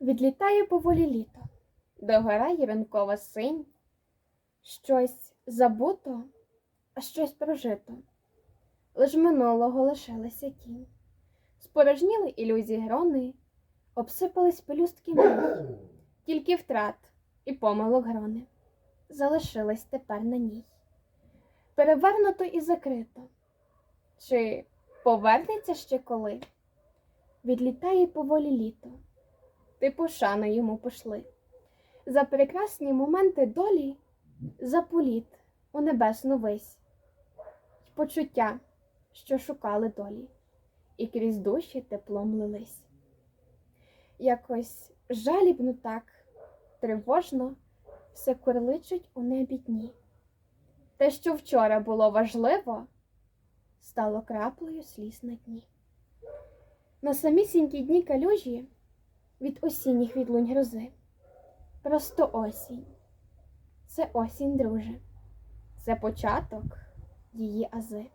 Відлітає поволі літо, догорає ранкова синь, щось забуто, а щось прожито, лиш минулого лишилася тінь. Спорожніли ілюзії грони, обсипались пелюстки мрій, тільки втрат і помилок грони залишились тепер на ній. Перевернуто і закрито, чи повернеться ще коли? Відлітає поволі літо, ти пошани йому пошли. За прекрасні моменти долі, за політ у небесну вись, й почуття, що шукали долі, і крізь душі теплом лились. Якось жалібно так, тривожно все курличуть у небі дні. Те, що вчора було важливо, стало краплею сліз на дні. На самісінькій дні калюжі від осінніх відлунь грози. Просто осінь. Це осінь, друже. Це початок її ази.